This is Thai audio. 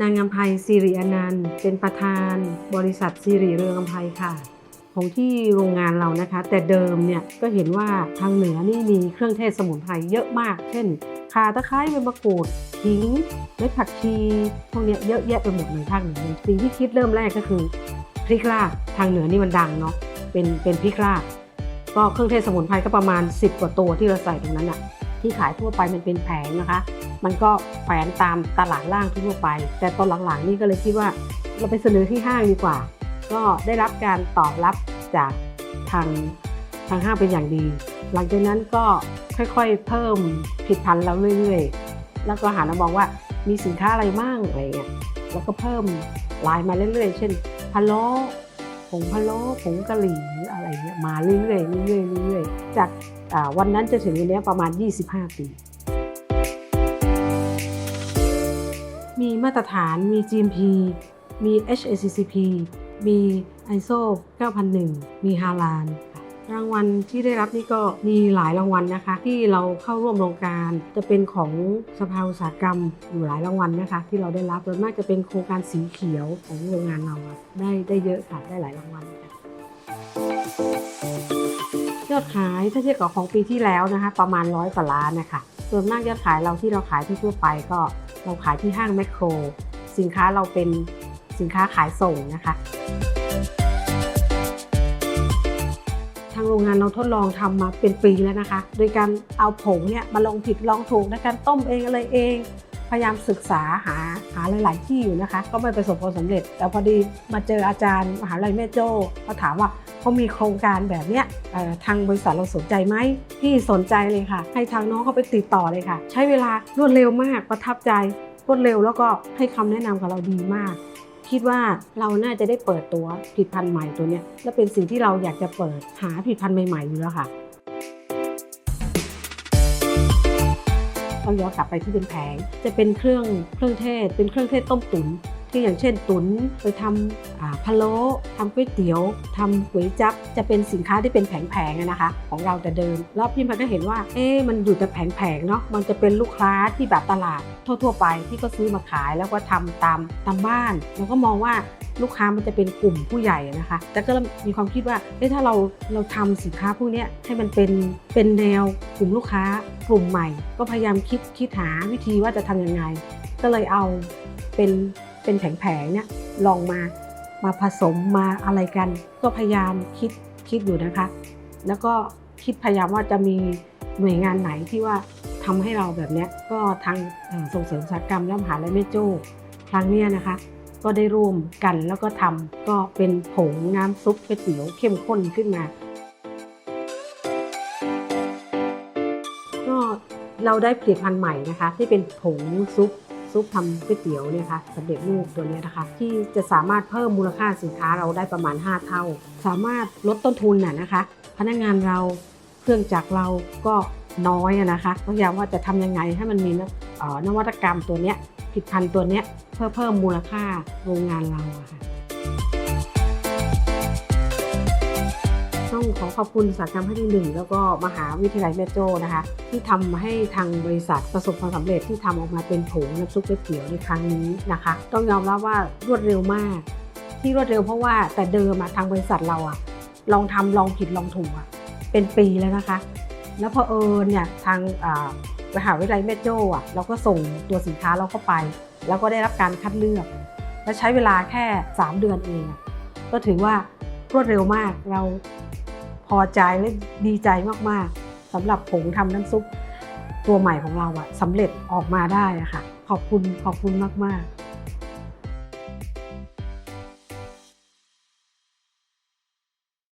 นางอำไพสิริอนันต์เป็นประธาน บริษัทสิริเรืองอำไพค่ะ ของที่โรงงานเรานะคะ แต่เดิมเนี่ยก็เห็นว่าทางเหนือนี่มีเครื่องเทศสมุนไพรเยอะมาก เช่นข่าตะไคร้ใบมะกรูดขิงเม็ดผักชีพวกนี้เยอะแยะไปหมดเลยภาคเหนือสิ่งที่คิดเริ่มแรกก็คือพริกลาบทางเหนือนี่มันดังเนาะเป็นเป็นพริกลาบก็เครื่องเทศสมุนไพรก็ประมาณ 10 กว่าตัวที่เราใส่ตรงนั้นอะที่ขายทั่วไปมันเป็นแผงนะคะ มันก็แฝงตามตลาดล่างทั่วไป แต่ตอนหลังๆนี่ก็เลยคิดว่าเราไปเสนอที่ห้างดีกว่า ก็ได้รับการตอบรับจากทางทางห้างเป็นอย่างดี หลังจากนั้นก็ค่อยๆ เพิ่มผลิตภัณฑ์เราเรื่อยๆ แล้วก็หามาบอกว่ามีสินค้าอะไรบ้างอะไรเงี้ย แล้วก็เพิ่มลายมาเรื่อยๆ เช่นพะโล้ผงพะโล้ผงกะหรี่อะไรเงี้ยมาเรื่อยๆเรื่อยๆเรื่อยๆ จากวันนั้นจะถึงวันนี้ประมาณ 25 ปี มีมาตรฐานมี GMP มี HACCP มี ISO 9001 มีฮาลานรางวัลที่ได้รับนี่ก็มีหลายรางวัลนะคะ ที่เราเข้าร่วมโครงการจะเป็นของสภาอุตสาหกรรมอยู่หลายรางวัลนะคะ ที่เราได้รับโดยมากจะเป็นโครงการสีเขียวของโรงงานเราได้ได้เยอะค่ะได้หลายรางวัลค่ะยอดขายถ้าเทียบกับของปีที่แล้วนะคะ ประมาณร้อยกว่าล้านนะคะ ส่วนมากยอดขายเราที่เราขายทั่วไปก็เราขายที่ห้างแมคโคร สินค้าเราเป็นสินค้าขายส่งนะคะ ทางโรงงานเราทดลองทำมาเป็นปีแล้วนะคะ โดยการเอาผงเนี่ยมาลองผิดลองถูกในการต้มเองอะไรเอง ยายามศึกษาหาหาหลาย ๆ ที่อยู่นะคะ ก็ไม่ประสบความสำเร็จ แต่พอดีมาเจออาจารย์มหาวิทยาลัยแม่โจ้เขาถามว่าเขามีโครงการแบบเนี้ยทางบริษัทเราสนใจไหมพี่สนใจเลยค่ะ ให้ทางน้องเขาไปติดต่อเลยค่ะ ใช้เวลารวดเร็วมากประทับใจรวดเร็วแล้วก็ให้คำแนะนำกับเราดีมาก คิดว่าเราน่าจะได้เปิดตัวผลิตภัณฑ์ใหม่ตัวเนี้ยและเป็นสิ่งที่เราอยากจะเปิดหาผลิตภัณฑ์ใหม่ ๆ อยู่แล้วค่ะ ต้องย้อนกลับไปที่เป็นแผงจะเป็นเครื่องเครื่องเทศ เป็นเครื่องเทศต้มตุ๋น ที่อย่างเช่นตุ๋นไปทำพะโล้ทำก๋วยเตี๋ยวทำก๋วยจั๊บจะเป็นสินค้าที่เป็นแผงๆนะคะ ของเราแต่เดิม แล้วพี่มันก็เห็นว่า เอ๊มันอยู่แต่แผงๆเนาะมันจะเป็นลูกค้าที่แบบตลาดทั่ว ๆ ไปที่ก็ซื้อมาขายแล้วก็ทำตามตามบ้านแล้วก็มองว่าลูกค้ามันจะเป็นกลุ่มผู้ใหญ่นะคะ แต่ก็มีความคิดว่าเอ๊ถ้าเราเราทำสินค้าพวกนี้ให้มันเป็นเป็นแนวกลุ่มลูกค้ากลุ่มใหม่ ก็พยายามคิดคิดหาวิธีว่าจะทำยังไง ก็เลยเอาเป็น เป็นแผงๆเนี่ยลองมามาผสมมาอะไรกัน ก็พยายามคิดคิดอยู่นะคะ แล้วก็คิดพยายามว่าจะมีหน่วยงานไหนที่ว่าทำให้เราแบบนี้ก็ทางส่งเสริมอุตสาหกรรมและมหาลัยแม่โจ้ครั้งเนี้ยนะคะ ก็ได้ร่วมกันแล้วก็ทำก็เป็นผงน้ำซุปก๋วยเตี๋ยวเข้มข้นขึ้นมา ก็เราได้ผลิตภัณฑ์ใหม่นะคะ ที่เป็นผงซุป ซุปทำก๋วยเตี๋ยวเนี่ยค่ะสำเร็จรูปตัวนี้นะคะ ที่จะสามารถเพิ่มมูลค่าสินค้าเราได้ประมาณ 5 เท่า สามารถลดต้นทุนน่ะนะคะ พนักงานเราเครื่องจักรเราก็น้อยนะคะพยายามว่าจะทำยังไงให้มันมีนวัตกรรมตัวเนี้ยผลิตภัณฑ์ตัวเนี้ยเพื่อเพิ่มมูลค่าโรงงานเราะค่ะ ขอขอบคุณสาหกรรมให้ที่หนึ่งแล้วก็มหาวิทยาลัยแม่โจ้นะคะ ที่ทำให้ทางบริษัทประสบความสำเร็จที่ทำออกมาเป็นผงน้ำซุปก๋วยเตี๋ยวในครั้งนี้นะคะ ต้องยอมรับว่ารวดเร็วมาก ที่รวดเร็วเพราะว่าแต่เดิมทางบริษัทเราอะลองทำลองผิดลองถูกอะเป็นปีแล้วนะคะ แล้วพอเอิญเนี่ยทางมหาวิทยาลัยแม่โจ้อะเราก็ส่งตัวสินค้าเราเข้าไป แล้วก็ได้รับการคัดเลือก และใช้เวลาแค่ 3 เดือนเองก็ถือว่ารวดเร็วมากเรา พอใจและดีใจมากๆสำหรับผงทำน้ำซุปตัวใหม่ของเราอะสำเร็จออกมาได้อะค่ะ ขอบคุณขอบคุณมากๆ